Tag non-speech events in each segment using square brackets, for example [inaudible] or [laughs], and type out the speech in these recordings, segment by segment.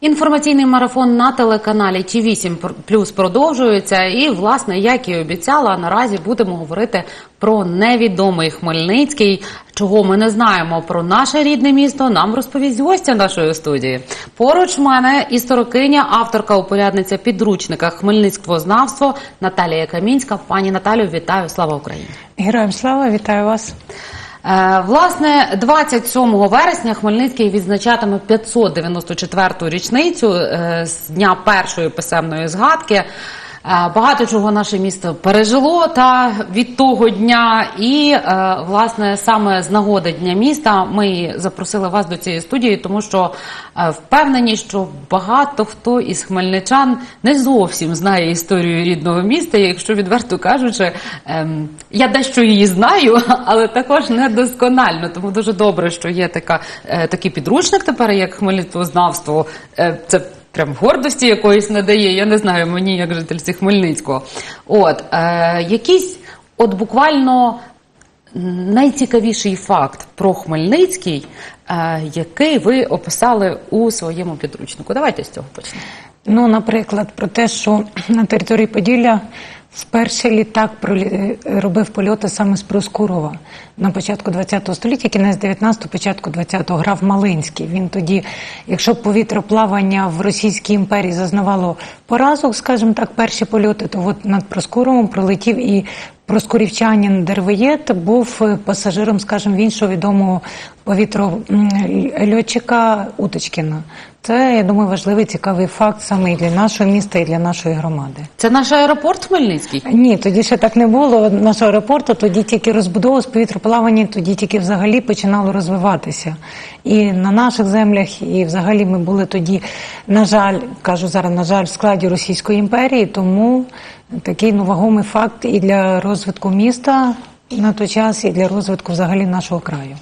Інформаційний марафон на телеканалі Ті 8 плюс продовжується. І, власне, як і обіцяла, наразі будемо говорити про невідомий Хмельницький. Чого ми не знаємо про наше рідне місто, нам розповість гостя нашої студії. Поруч мене історикиня, авторка упорядниця підручника Хмельницьквознавство Наталія Камінська. Пані Наталю, вітаю! Слава Україні! Героям слава, вітаю вас. Е, Власне, 27 вересня Хмельницький відзначатиме 594-ту річницю е, з дня першої писемної згадки. Е, Багато чого наше місто пережило та від того дня, і е, власне саме з нагоди дня міста ми запросили вас до цієї студії, тому що е, впевнені, що багато хто із хмельничан не зовсім знає історію рідного міста. Якщо відверто кажучи, ем, я дещо її знаю, [laughs] але також недосконально. Тому дуже добре, що є така такий підручник тепер, як хмельництвознавство. Це прям гордості якоїсь надає. Я не знаю мені, як жительці Хмельницького. От е, якийсь, от буквально найцікавіший факт про Хмельницький, е, який ви описали у своєму підручнику. Давайте з цього почнемо. Ну, наприклад, про те, що на території Поділля вперше літак пролі- робив польоти саме з Проскурова на початку ХХ століття, кінець 19-го, початку 20-го грав Малинський. Він тоді, якщо повітроплавання в Російській імперії зазнавало поразок, скажімо так, перші польоти, то от над Проскуровом пролетів і Проскурівчанин Дервеєт був е, пасажиром, скажімо, в іншого відомого повітрольотчика Уточкіна. Це, я думаю, важливий цікавий факт саме і для нашого міста, і для нашої громади. Це наш аеропорт Хмельницький. Ні, тоді ще так не було. Нашого аеропорту тоді тільки розбудова з повітроплавання, тоді тільки взагалі починало розвиватися. І на наших землях, і взагалі ми були тоді, на жаль, кажу зараз, на жаль, в складі Російської імперії, тому такий ну, вагомий факт і для розвитку міста на той час, і для розвитку взагалі нашого краю.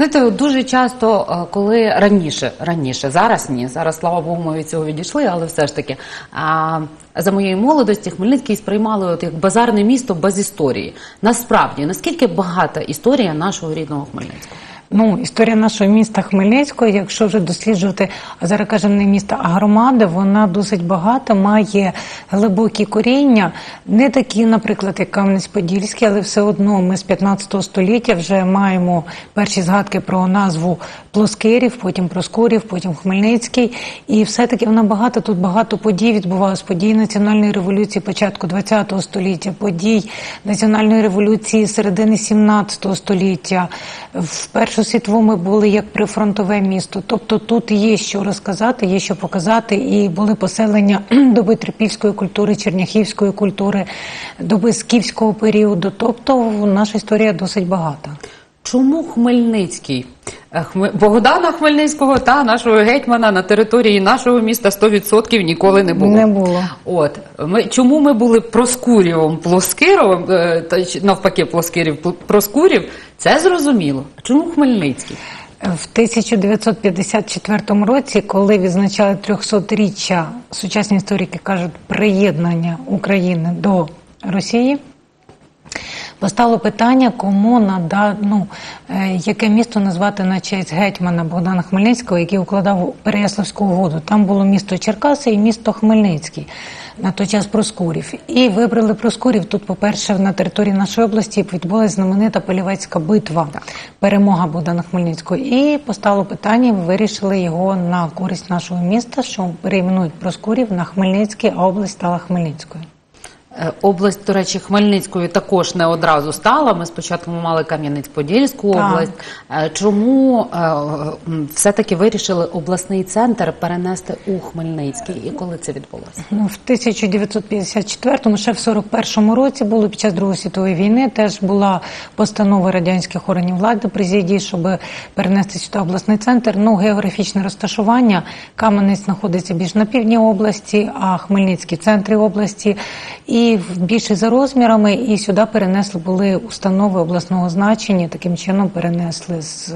Знаєте, дуже часто, е, коли раніше, раніше, зараз ні, зараз, слава Богу, ми від цього відійшли, але все ж таки, а, за моєї молодості Хмельницький сприймали от як базарне місто без історії. Насправді, наскільки багата історія нашого рідного Хмельницького? Ну, історія нашого міста Хмельницького, якщо вже досліджувати, а зараз кажемо не міста, а громади, вона досить багата, має глибокі коріння, не такі, наприклад, як Кам'янець-Подільський, але все одно ми з 15 століття вже маємо перші згадки про назву Плоскирів, потім Проскурів, потім Хмельницький. І все-таки вона багата, тут багато подій відбувалось, подій національної революції початку ХХ століття, подій національної революції середини 17 століття. В Першу світову ми були як прифронтове місто. Тобто тут є що розказати, є що показати, і були поселення [clears throat] доби трипільської культури, черняхівської культури, доби скіфського періоду. Тобто наша історія досить багата. Чому Хмельницький? Е, Богдана Хмельницького та нашого гетьмана на території нашого міста 100% ніколи не було. Не було. От ми чому ми були Проскурєвим Плоскировим, е, та навпаки, Плоскирів Проскурів, це зрозуміло. Чому Хмельницький? В 1954 році, коли відзначали 300-річчя, сучасні історики кажуть, приєднання України до Росії, постало питання, кому нада, ну, е, яке місто назвати на честь гетьмана Богдана Хмельницького, який укладав Переяславську угоду. Там було місто Черкаси і місто Хмельницький. На той час Проскурів. І вибрали Проскурів. Тут, по-перше, на території нашої області відбулася знаменита Полівецька битва, перемога Богдана Хмельницького. І постало питання, вирішили його на користь нашого міста, що перейменують Проскурів на Хмельницький, а область стала Хмельницькою. Е, Область, до речі, Хмельницькою також не одразу стала. Ми спочатку мали Кам'янець-Подільську область. Е, Чому е, все-таки вирішили обласний центр перенести у Хмельницький? І коли це відбулося? Ну, в 1954-му, ще в 41-му році було під час Другої світової війни. Теж була постанова радянських органів влади президії, щоб перенести сюди обласний центр. Ну, географічне розташування. Кам'янець знаходиться більш на півдні області, а Хмельницький в центрі області. І більше за розмірами. І сюди перенесли були установи обласного значення. Таким чином перенесли з е,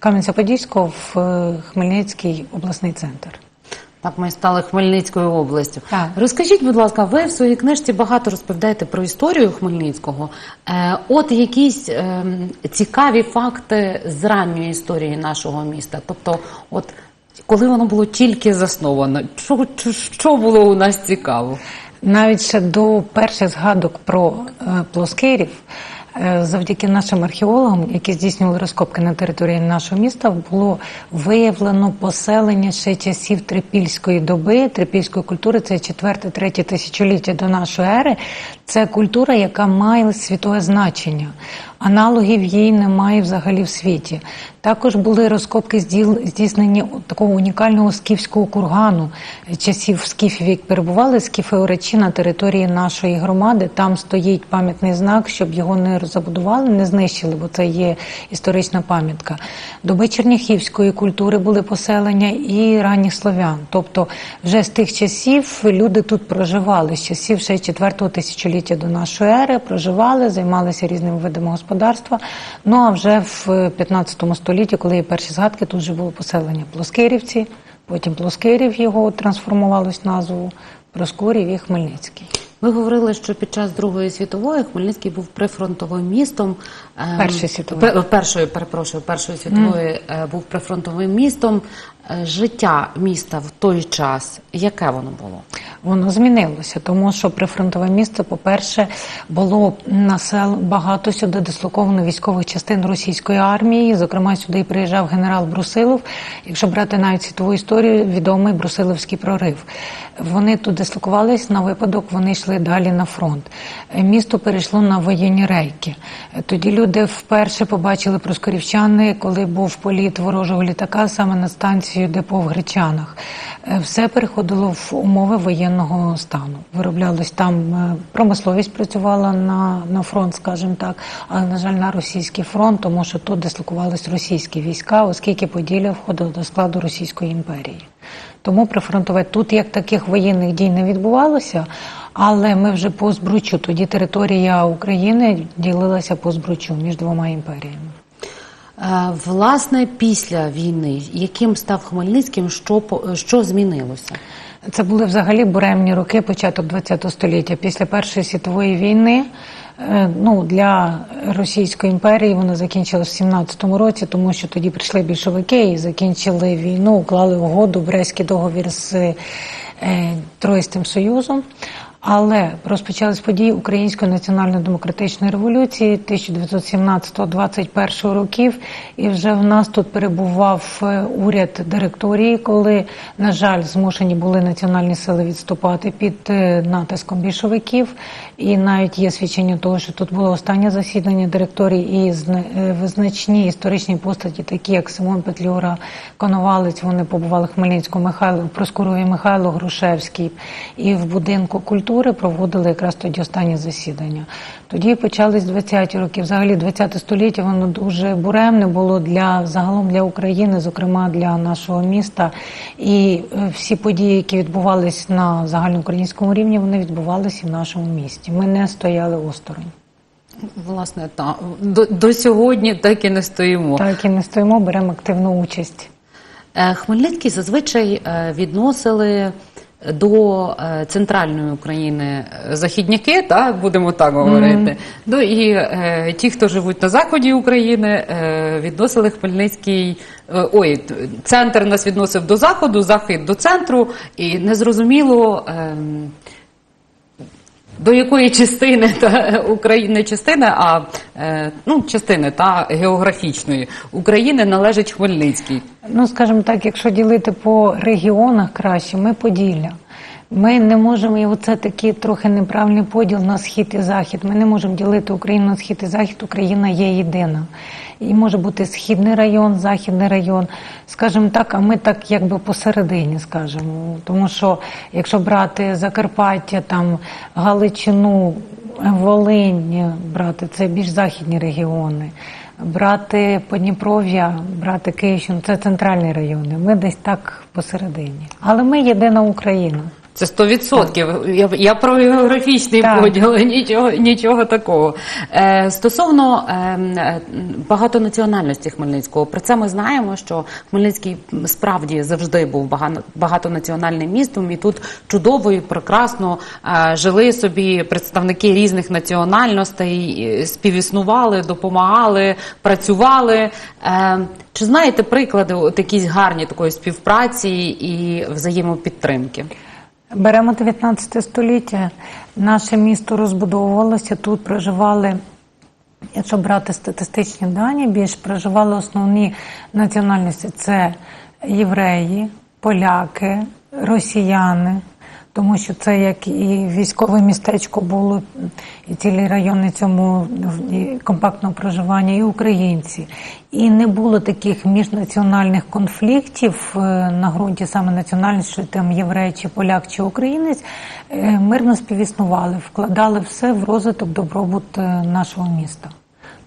Кам'янця-Подільського в е, Хмельницький обласний центр. Так, ми стали Хмельницькою областю. Так. Розкажіть, будь ласка, ви в своїй книжці багато розповідаєте про історію Хмельницького. Е, от якісь ем, цікаві факти з ранньої історії нашого міста. Тобто, от коли воно було тільки засновано? Що- що було у нас цікаво? Навіть ще до перших згадок про е, плоскирів, е, завдяки нашим археологам, які здійснювали розкопки на території нашого міста, було виявлено поселення ще часів трипільської доби, трипільської культури. Це 4-3 тисячоліття до нашої ери. Це культура, яка має світове значення. Аналогів їй немає взагалі в світі. Також були розкопки здійснені такого унікального скіфського кургану е, часів скіфів, як перебували скіфи оречі на території нашої громади. Там стоїть пам'ятний знак, щоб його не забудували, не знищили, бо це є історична пам'ятка. Доби черняхівської культури були поселення і ранніх слов'ян. Тобто, вже з тих часів люди тут проживали, з часів ще 4 тисячоліття до нашої ери, проживали, займалися різними видами господарства. Ну а вже в 15 столітті, коли є перші згадки, тут вже було поселення Плоскирівці, потім Плоскирів його трансформувалось назву Проскурів і Хмельницький. Ви говорили, що під час Другої світової Хмельницький був прифронтовим містом. Ем, Першої світової. Першої, перепрошую, Першої світової е, був прифронтовим містом. Е, Життя міста в той час, яке воно було? Воно змінилося, тому що прифронтове місто, по-перше, було насел багато сюди дислоковано військових частин російської армії. Зокрема, сюди приїжджав генерал Брусилов. Якщо брати навіть світову історію, відомий Брусиловський прорив. Вони тут дислокувались на випадок, вони йшли далі на фронт. Місто перейшло на воєнні рейки. Тоді люди вперше побачили проскорівчани, коли був політ ворожого літака саме на станцію депо в Гречанах. Все переходило в умови воєнного стану. Вироблялось там е, промисловість працювала на, на фронт, скажімо так, але на жаль, на російський фронт, тому що тут дислокувались російські війська, оскільки Поділля входило до складу Російської імперії. Тому прифронтове тут як таких воєнних дій не відбувалося. Але ми вже по збручу. Тоді територія України ділилася по збручу між двома імперіями. Е, Власне, після війни, яким став Хмельницьким, що, що змінилося? Це були взагалі буремні роки, початок ХХ століття. Після Першої світової війни е, ну, для Російської імперії вона закінчилась в 17-му році, тому що тоді прийшли більшовики і закінчили війну, уклали угоду, Брестський договір з е, Троїстим Союзом. Але розпочались події Української національно-демократичної революції 1917-21 років, і вже в нас тут перебував е, уряд директорії, коли, на жаль, змушені були національні сили відступати під е, натиском більшовиків. І навіть є свідчення того, що тут було останнє засідання директорії, і е, визначні історичні постаті, такі як Симон Петлюра, Коновалець, вони побували в Хмельницькому Михайло, Проскурові Михайло Грушевський, і в будинку культури проводили якраз тоді останнє засідання. Тоді почались 20-ті роки. Взагалі 20 століття воно дуже буремне було для загалом для України, зокрема для нашого міста. І е, всі події, які відбувались на загальноукраїнському рівні, вони відбувалися і в нашому місті. Ми не стояли осторонь. Власне, та, до, до сьогодні так і не стоїмо. Так і не стоїмо, беремо активну участь. Е, Хмельницький зазвичай е, відносили до е, центральної України е, західняки, та будемо так говорити. Ну і е, ті, хто живуть на заході України, е, відносили Хмельницький. е, Ой, центр нас відносив до заходу, захід до центру, і незрозуміло. ем, до якої частини [laughs] та України частини, а е, ну частини та географічної України належить Хмельницький. Ну, скажімо так, якщо ділити по регіонах краще, ми Поділля. Ми не можемо, і оце такий трохи неправильний поділ на схід і захід. Ми не можемо ділити Україну на схід і захід. Україна є єдина. І може бути східний район, західний район. Скажімо так, а ми так якби посередині, скажімо. Тому що якщо брати Закарпаття, там Галичину, Волинь, брати це більш західні регіони. Брати Подніпров'я, брати Київщину це центральні райони. Ми десь так посередині. Але ми єдина Україна. Це 100%. Я, я про географічний Так. поділ, нічого, нічого такого. Е, стосовно е, багатонаціональності Хмельницького, про це ми знаємо, що Хмельницький справді завжди був багатонаціональним містом, і тут чудово і прекрасно е, жили собі представники різних національностей, е, співіснували, допомагали, працювали. Е, чи знаєте приклади от якісь гарні такої співпраці і взаємопідтримки? Беремо 19 століття. Наше місто розбудовувалося. Тут проживали, якщо брати статистичні дані, більш проживали основні національності: це євреї, поляки, росіяни. Тому що це як і військове містечко було, і цілі райони цьому компактного проживання, і українці. І не було таких міжнаціональних конфліктів е, на ґрунті саме національності, що там єврей, чи поляк, чи українець. Е, Мирно співіснували, вкладали все в розвиток добробут е, нашого міста.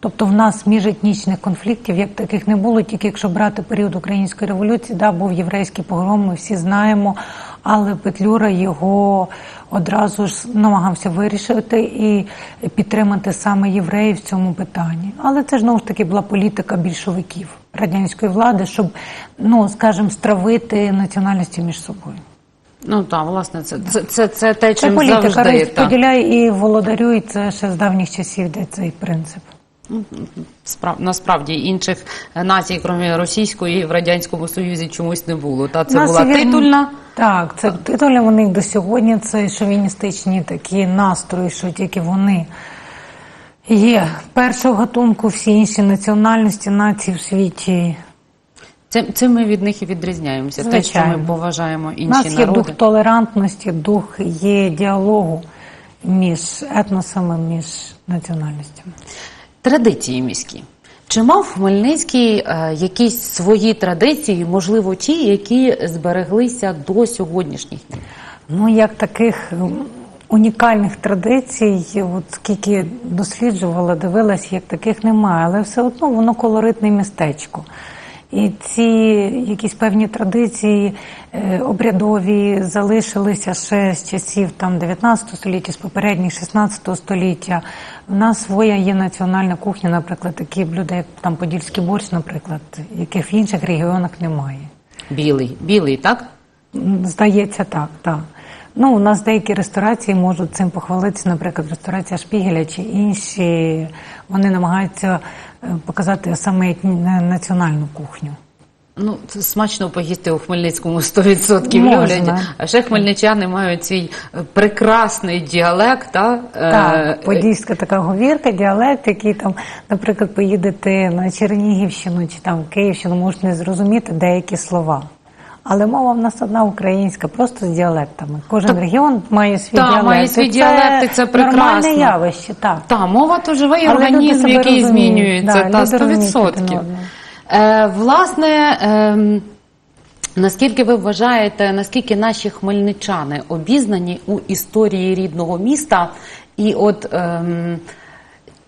Тобто в нас міжетнічних конфліктів як таких не було, тільки якщо брати період української революції, да, був єврейський погром, ми всі знаємо, але Петлюра його одразу ж намагався вирішити і підтримати саме євреїв в цьому питанні. Але це ж знову ж таки була політика більшовиків радянської влади, щоб, ну скажімо, стравити національності між собою. Ну так, власне, це, це, це, це те, Це політика завжди. та. і володарюй. Це ще з давніх часів йде цей принцип. Справ... Насправді інших націй, крім російської, в радянському союзі чомусь не було. Та це була титульна. Так, це титульна, вони до сьогодні це шовіністичні такі настрої, що тільки вони є першого гатунку, всі інші національності, нації в світі. Цим, цим ми від них і відрізняємося. Те, що ми Звичайно. поважаємо У інші нас є народи. дух толерантності, дух є діалогу між етносами, між національностями. Традиції міські. Чи мав Хмельницький е, якісь свої традиції, можливо, ті, які збереглися до сьогоднішніх днів? Ну, як таких унікальних традицій, от скільки досліджувала, дивилась, як таких немає, але все одно воно колоритне містечко. І ці якісь певні традиції е, обрядові залишилися ще з часів там 19 століття, з попередніх 16 століття. У нас своя є національна кухня, наприклад, такі блюда, як там подільський борщ, наприклад, яких в інших регіонах немає. Білий, білий, так? Здається, так, так. Ну, у нас деякі ресторації можуть цим похвалитися, наприклад, ресторація Шпігеля чи інші. Вони намагаються показати саме національну кухню. Ну, це смачно поїсти у Хмельницькому 100% Можна. люблять. А ще хмельничани мають свій е, прекрасний діалект. Та? е, Так, подільська така говірка, діалект, який там, наприклад, поїдете на Чернігівщину чи там Київщину, можна не зрозуміти деякі слова. Але мова в нас одна українська, просто з діалектами. Кожен регіон має свій Так, діалект. має свій діалект, і це прекрасно. Нормальне явище, так. Та, мова то живий Але організм, який змінюється Да, та люди розуміють один 100%. Е, власне, ем, наскільки ви вважаєте, наскільки наші хмельничани обізнані у історії рідного міста, і от ем,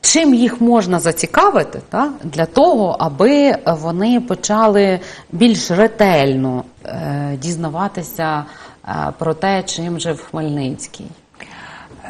чим їх можна зацікавити та, для того, аби вони почали більш ретельно е, дізнаватися е, про те, чим жив Хмельницький?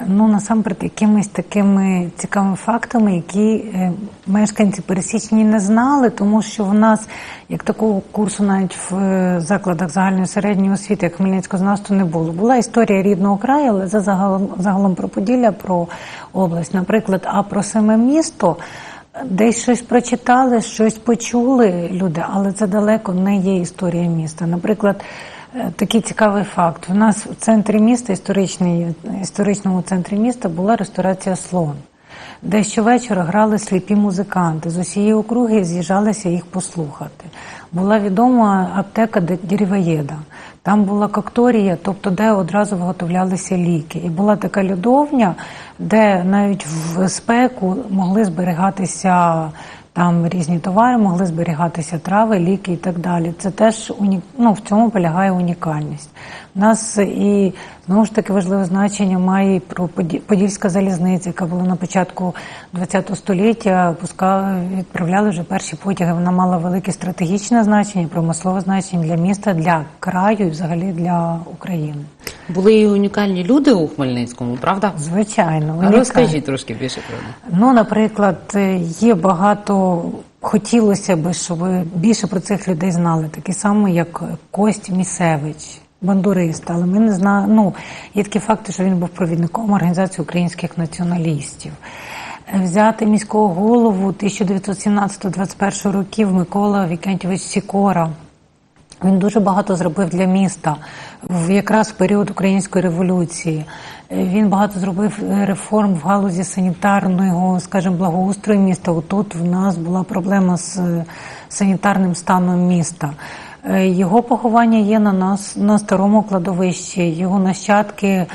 Ну, насамперед, якимись такими цікавими фактами, які е, мешканці пересічні не знали, тому що в нас як такого курсу навіть в е, закладах загальної середньої освіти, як Хмельницького знавства, не було. Була історія рідного краю, але за загалом, загалом про Поділля, про область, наприклад, а про саме місто. Десь щось прочитали, щось почули люди, але це далеко не є історія міста. Наприклад, такий цікавий факт: у нас в центрі міста, історичному центрі міста, була ресторація слон, де щовечора грали сліпі музиканти. З усієї округи з'їжджалися їх послухати. Була відома аптека Деревоєда. Там була кокторія, тобто де одразу виготовлялися ліки. І була така льодовня, де навіть в спеку могли зберігатися там різні товари, могли зберігатися трави, ліки і так далі. Це теж уні... ну, в цьому полягає унікальність. У нас і знову ж таки важливе значення має і про Подільська залізниця, яка була на початку ХХ століття. Пуска відправляли вже перші потяги. Вона мала велике стратегічне значення, промислове значення для міста, для краю і взагалі для України. Були і унікальні люди у Хмельницькому, правда? Звичайно, унікальні. Розкажіть трошки більше про них. Ну, наприклад, є багато. Хотілося б, щоб більше про цих людей знали, такі самі, як Кость Місевич, бандурист. Але ми не знаємо. Ну, є такі факти, що він був провідником організації українських націоналістів. Е, Взяти міського голову 1917-21 років Микола Вікентьович Сікора. Він дуже багато зробив для міста в якраз в період української революції. Е, Він багато зробив е, реформ в галузі санітарного, скажімо, благоустрою міста. Отут в нас була проблема з санітарним станом міста. Е, Його поховання є на нас на старому кладовищі. Його нащадки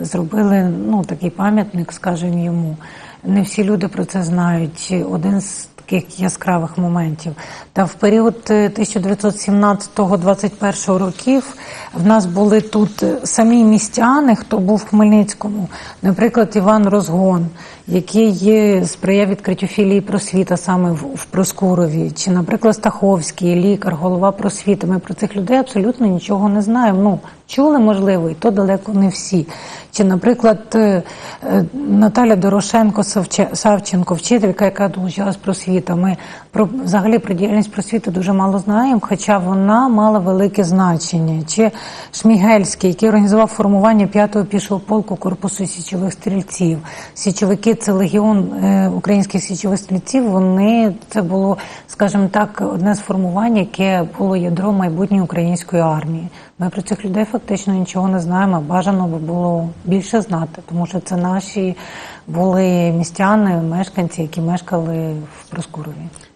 зробили ну такий пам'ятник, скажімо, йому. Не всі люди про це знають. Один з таких яскравих моментів. Та в період е, 1917-21 років в нас були тут е, самі містяни, хто був в Хмельницькому, наприклад, Іван Розгон, який сприяв відкриттю філії просвіта саме в, Проскурові, чи, наприклад, Стаховський, лікар, голова просвіти. Ми про цих людей абсолютно нічого не знаємо. Ну, чули, можливо, і то далеко не всі. Чи, наприклад, е, е, Наталя Дорошенко Савченко, вчителька, яка долучалась просвіта. Ми про взагалі про діяльність просвіти дуже мало знаємо, хоча вона мала велике значення. Чи Шмігельський, який організував формування 5-го пішого полку корпусу січових стрільців. Січовики це легіон е, українських січових стрільців. Вони це було, скажімо так, одне з формувань, яке було ядром майбутньої української армії. Ми про цих людей фактично нічого не знаємо. Бажано би було більше знати, тому що це наші були містяни, мешканці, які мешкали в Проскурові.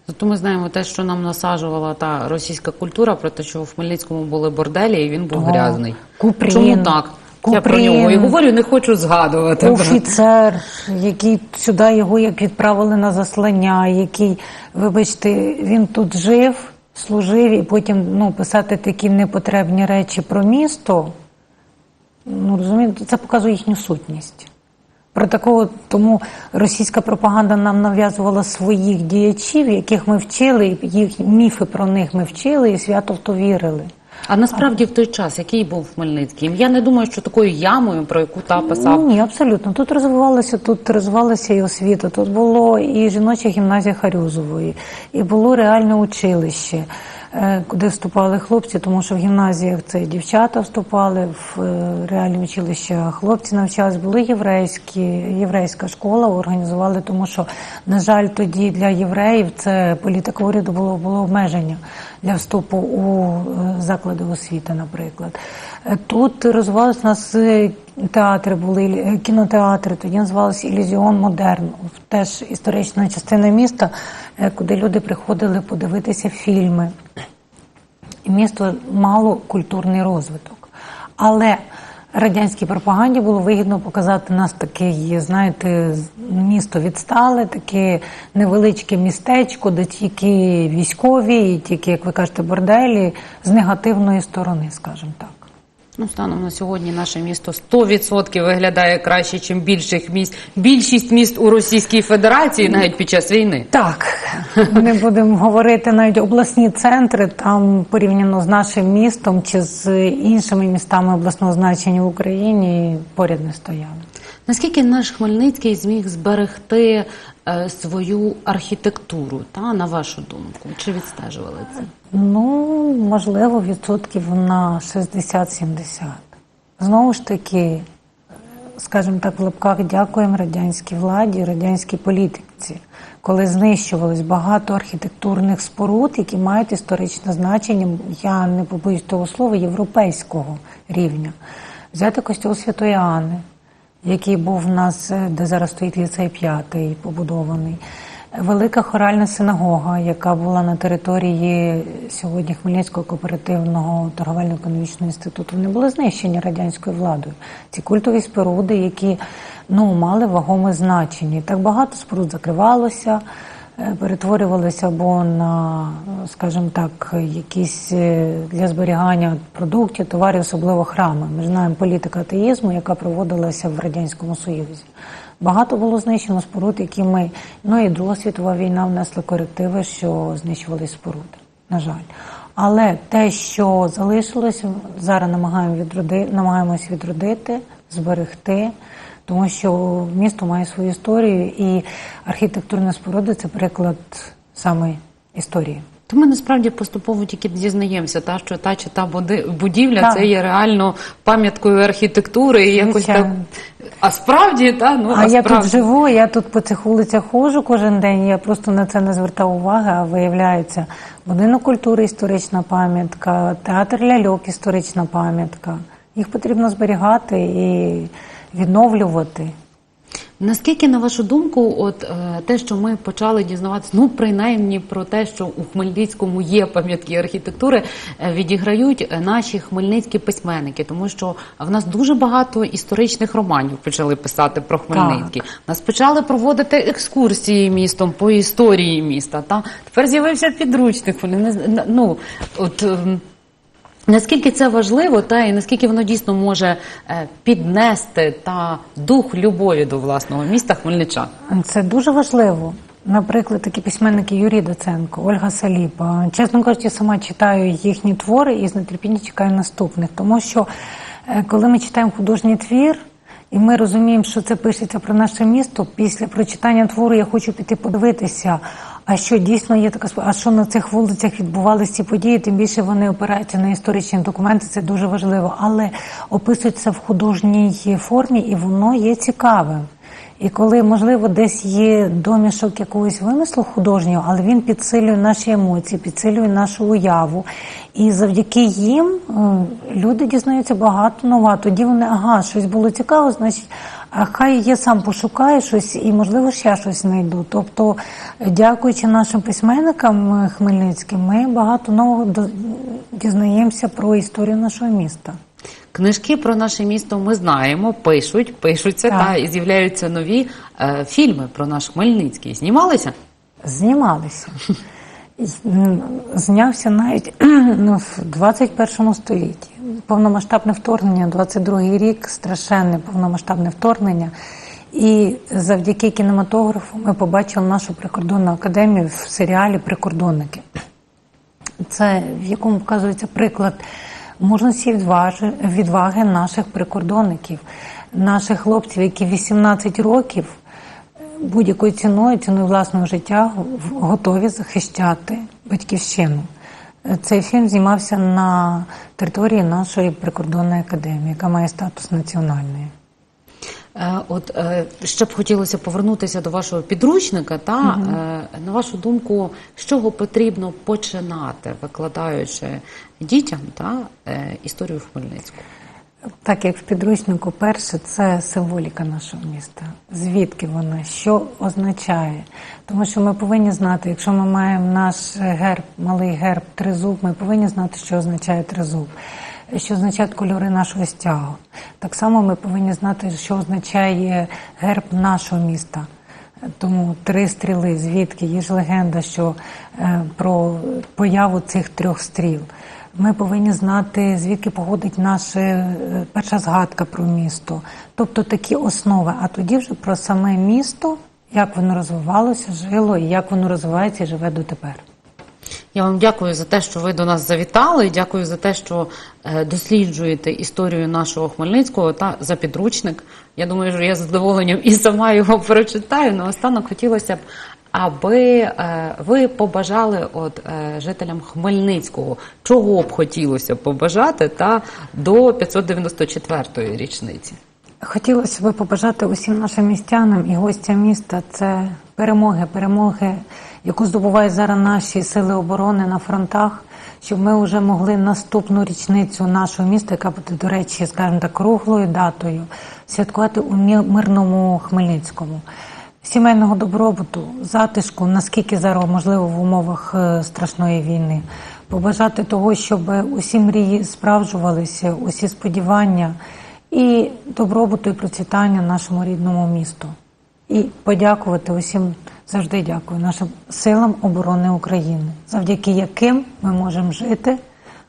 Зато ми знаємо те, що нам насаджувала та російська культура, про те, що в Хмельницькому були борделі, і він був О, грязний. Купрін. Чому так? Я про нього і говорю, не хочу згадувати. Офіцер, який сюди його як відправили на заслання, який, вибачте, він тут жив, служив, і потім ну, писати такі непотребні речі про місто. Ну розумієте, це показує їхню сутність. Про такого тому російська пропаганда нам нав'язувала своїх діячів, яких ми вчили, їх міфи про них ми вчили і свято в то вірили. А насправді в той час, який був Хмельницький? Я не думаю, що такою ямою, про яку та писав. Ні, абсолютно. Тут розвивалося, тут розвивалася і освіта. Тут було і жіноча гімназія Харюзової, і було реальне училище, куди вступали хлопці, тому що в гімназіях це дівчата вступали, в е, реальні училища хлопці навчались. Були єврейські, єврейська школа організували, тому що, на жаль, тоді для євреїв це політика уряду було, було обмеження для вступу у е, заклади освіти, наприклад. Е, Тут розвивалися нас е, театри, були е, кінотеатри, тоді називалося Ілюзіон Модерн, теж історична частина міста, е, куди люди приходили подивитися фільми. І місто мало культурний розвиток. Але радянській пропаганді було вигідно показати нас таке, знаєте, місто відстале, таке невеличке містечко, де тільки військові, тільки, як ви кажете, борделі з негативної сторони, скажімо так. Ну, станом на сьогодні наше місто 100% виглядає краще, ніж більших міст. Більшість міст у Російській Федерації навіть під час війни. Так, не будемо говорити навіть обласні центри, там порівняно з нашим містом чи з іншими містами обласного значення в Україні поряд не стояли. Наскільки наш Хмельницький зміг зберегти свою архітектуру, та на вашу думку? Чи відстежували це? Ну, можливо, відсотків на 60-70. Знову ж таки, скажімо так, в лапках дякуємо радянській владі, радянській політиці, коли знищувалось багато архітектурних споруд, які мають історичне значення, я не побоюсь того слова, європейського рівня. Взяти костюл Святої Анни, який був в нас, е, де зараз стоїть ліцей п'ятий, побудований. Велика хоральна синагога, яка була на території сьогодні Хмельницького кооперативного торговельно-економічного інституту, вони були знищені радянською владою. Ці культові споруди, які ну, мали вагоме значення. Так багато споруд закривалося, перетворювалися або на, скажімо так, якісь е, для зберігання продуктів, товарів, особливо храми. Ми знаємо політика атеїзму, яка проводилася в Радянському Союзі. Багато було знищено споруд, які ми. Ну і Друга світова війна внесла корективи, що знищували споруди, на жаль. Але те, що залишилось, зараз намагаємо відроди, намагаємось відродити, зберегти, тому що місто має свою історію, і архітектурна споруда це приклад саме історії. То ми насправді поступово тільки дізнаємося, та що та чи та будівля Так. це є реально пам'яткою архітектури і якось так. А справді, та ну А я справді. тут живу, я тут по цих вулицях ходжу кожен день. Я просто на це не звертав уваги, а виявляється, будинок культури історична пам'ятка, театр ляльок історична пам'ятка. Їх потрібно зберігати і відновлювати. Наскільки, на вашу думку, от е, те, що ми почали дізнаватися, ну принаймні про те, що у Хмельницькому є пам'ятки архітектури, е, відіграють е, наші хмельницькі письменники, тому що в нас дуже багато історичних романів почали писати про Хмельницький. Нас почали проводити екскурсії містом по історії міста. Та тепер з'явився підручник. Вони не ну от. Наскільки це важливо, та і наскільки воно дійсно може е, піднести та дух любові до власного міста Хмельничан? Це дуже важливо. Наприклад, такі письменники Юрій Доценко, Ольга Саліпа. Чесно кажучи, сама читаю їхні твори і з нетерпінням чекаю наступних. Тому що е, коли ми читаємо художній твір, і ми розуміємо, що це пишеться про наше місто, після прочитання твору я хочу піти подивитися. А що дійсно є така а що на цих вулицях відбувалися ці події, тим більше вони опираються на історичні документи, це дуже важливо. Але описується в художній формі, і воно є цікавим. І коли, можливо, десь є домішок якогось вимислу художнього, але він підсилює наші емоції, підсилює нашу уяву. І завдяки їм е, люди дізнаються багато нового. Тоді вони, ага, щось було цікаво, значить, а хай я сам пошукаю щось і, можливо, ще щось знайду. Тобто, дякуючи нашим письменникам е, хмельницьким, ми багато нового дізнаємося про історію нашого міста. Книжки про наше місто ми знаємо, пишуть, пишуться Так. та і з'являються нові е, фільми про наш Хмельницький. Знімалися? Знімалися. Знявся навіть [clears throat] ну, в 21 столітті. Повномасштабне вторгнення, 22-й рік, страшенне повномасштабне вторгнення. І завдяки кінематографу ми побачили нашу прикордонну академію в серіалі Прикордонники. Це в якому вказується приклад мужності відваги, наших прикордонників, наших хлопців, які 18 років будь-якою ціною, ціною власного життя, готові захищати батьківщину. Цей фільм знімався на території нашої прикордонної академії, яка має статус національної. Е, От е, ще б хотілося повернутися до вашого підручника. Та е, на вашу думку, з чого потрібно починати, викладаючи дітям та історію Хмельницького? Так як в підручнику, перше це символіка нашого міста. Звідки вона, що означає? Тому що ми повинні знати, якщо ми маємо наш герб, малий герб тризуб, ми повинні знати, що означає тризуб, що означають кольори нашого стягу. Так само ми повинні знати, що означає герб нашого міста. Тому три стріли, звідки є ж легенда, що е, про появу цих трьох стріл. Ми повинні знати, звідки походить наша е, перша згадка про місто. Тобто такі основи. А тоді вже про саме місто, як воно розвивалося, жило і як воно розвивається і живе дотепер. Я вам дякую за те, що ви до нас завітали. Дякую за те, що е, досліджуєте історію нашого Хмельницького та за підручник. Я думаю, що я з задоволенням і сама його прочитаю. Наостанок хотілося б, аби е, ви побажали от е, жителям Хмельницького, чого б хотілося побажати та до 594-ї річниці. Хотілося б побажати усім нашим містянам і гостям міста це перемоги, перемоги, яку здобувають зараз наші сили оборони на фронтах, щоб ми вже могли наступну річницю нашого міста, яка буде, до речі, скажімо так, круглою датою, святкувати у мирному Хмельницькому. Сімейного добробуту, затишку, наскільки зараз можливо в умовах е, страшної війни, побажати того, щоб усі мрії справджувалися, усі сподівання і добробуту і процвітання нашому рідному місту. І подякувати усім завжди дякую нашим силам оборони України, завдяки яким ми можемо жити,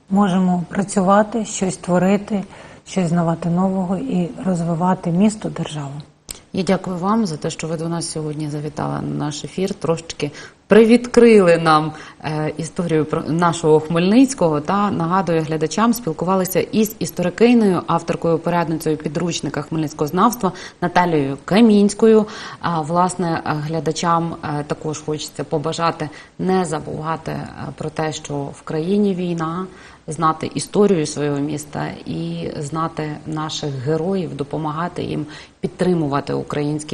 можемо працювати, щось творити, щось знавати нового і розвивати місто, державу. Я дякую вам за те, що ви до нас сьогодні завітали на наш ефір, трошечки привідкрили нам е, історію про нашого Хмельницького та нагадую глядачам, спілкувалися із історикиною, авторкою порядницею підручника хмельницького знавства Наталією Камінською. А власне е, глядачам е, також хочеться побажати не забувати е, про те, що в країні війна. Знати історію свого міста і знати наших героїв, допомагати їм підтримувати український